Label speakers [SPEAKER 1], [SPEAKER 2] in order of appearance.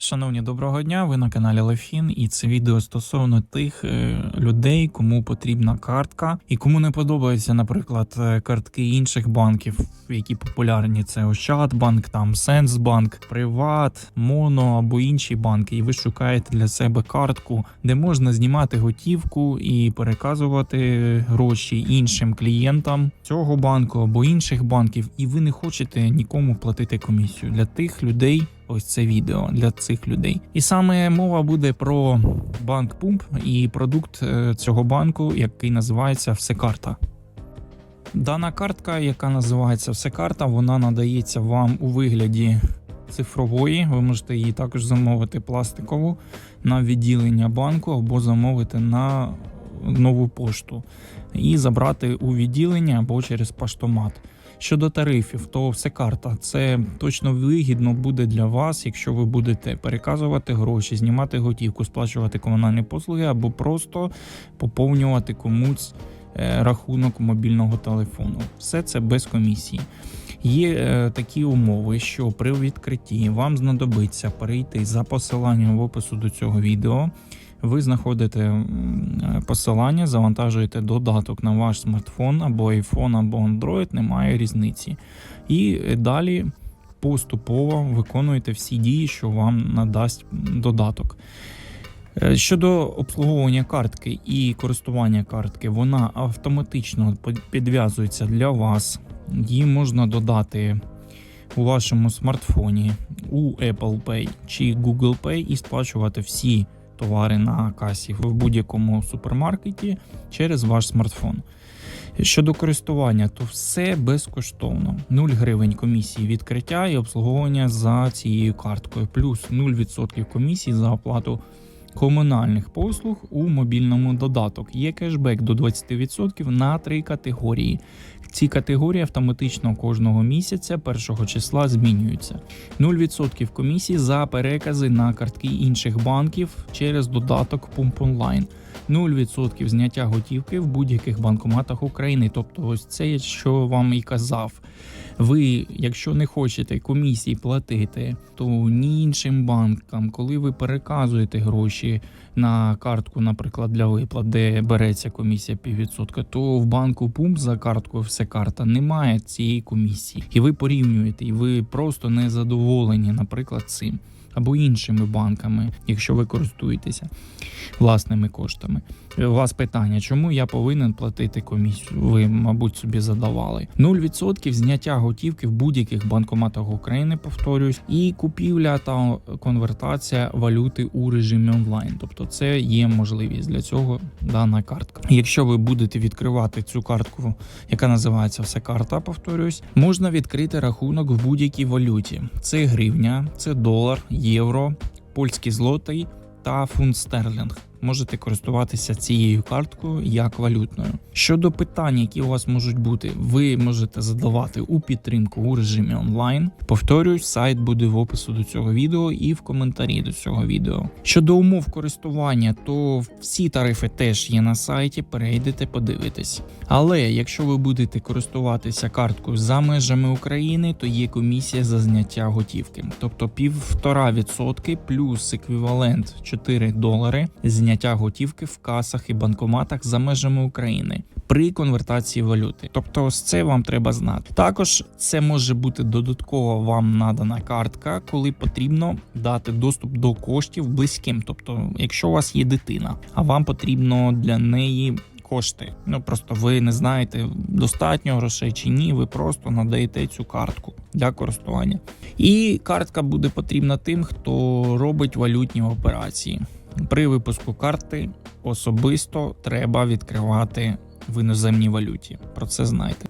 [SPEAKER 1] Шановні, доброго дня! Ви на каналі Лефін, і це відео стосовно тих е, людей, кому потрібна картка, і кому не подобаються, наприклад, е, картки інших банків, які популярні. Це Ощадбанк, там Сенсбанк, Приват, Моно або інші банки. І ви шукаєте для себе картку, де можна знімати готівку і переказувати гроші іншим клієнтам цього банку або інших банків, і ви не хочете нікому платити комісію для тих людей. Ось це відео для цих людей. І саме мова буде про банк Пумп і продукт е, цього банку, який називається Всекарта. Дана картка, яка називається Всекарта, вона надається вам у вигляді цифрової. Ви можете її також замовити пластикову на відділення банку або замовити на нову пошту і забрати у відділення або через поштомат. Щодо тарифів, то все карта. Це точно вигідно буде для вас, якщо ви будете переказувати гроші, знімати готівку, сплачувати комунальні послуги або просто поповнювати комусь е, рахунок мобільного телефону. Все це без комісії. Є е, такі умови, що при відкритті вам знадобиться перейти за посиланням в опису до цього відео. Ви знаходите посилання, завантажуєте додаток на ваш смартфон або iPhone, або Android, немає різниці. І далі поступово виконуєте всі дії, що вам надасть додаток. Е, Щодо обслуговування картки і користування картки, вона автоматично підв'язується для вас. Її можна додати у вашому смартфоні, у Apple Pay чи Google Pay і сплачувати всі товари на касі в будь-якому супермаркеті через ваш смартфон. Щодо користування, то все безкоштовно. 0 гривень комісії відкриття і обслуговування за цією карткою, плюс 0% комісії за оплату комунальних послуг у мобільному додаток. Є кешбек до 20% на три категорії. Ці категорії автоматично кожного місяця першого числа змінюються. 0% комісії за перекази на картки інших банків через додаток Pump Online. 0% зняття готівки в будь-яких банкоматах України. Тобто, ось це, що вам і казав. Ви, якщо не хочете комісії платити, то ні іншим банкам, коли ви переказуєте гроші на картку, наприклад, для виплат, де береться комісія піввідсотка, то в банку Пумп за карткою все карта немає цієї комісії, і ви порівнюєте, і ви просто не задоволені, наприклад, цим. Або іншими банками, якщо ви користуєтеся власними коштами. У вас питання, чому я повинен платити комісію? Ви, мабуть, собі задавали. 0% зняття готівки в будь-яких банкоматах України, повторюсь, і купівля та конвертація валюти у режимі онлайн. Тобто, це є можливість для цього дана картка. Якщо ви будете відкривати цю картку, яка називається все карта, повторюсь, можна відкрити рахунок в будь-якій валюті. Це гривня, це долар, євро, польський злотий та фунт стерлінг. Можете користуватися цією карткою як валютною. Щодо питань, які у вас можуть бути, ви можете задавати у підтримку у режимі онлайн. Повторюсь, сайт буде в опису до цього відео і в коментарі до цього відео. Щодо умов користування, то всі тарифи теж є на сайті. Перейдете, подивитесь. Але якщо ви будете користуватися карткою за межами України, то є комісія за зняття готівки, тобто півтора відсотки плюс еквівалент 4 долари зняття готівки в касах і банкоматах за межами України при конвертації валюти. Тобто, ось це вам треба знати. Також це може бути додатково вам надана картка, коли потрібно дати доступ до коштів близьким. Тобто, якщо у вас є дитина, а вам потрібно для неї. Кошти, ну просто ви не знаєте достатньо грошей чи ні. Ви просто надаєте цю картку для користування. І картка буде потрібна тим, хто робить валютні операції. При випуску карти особисто треба відкривати в іноземній валюті. Про це знайте.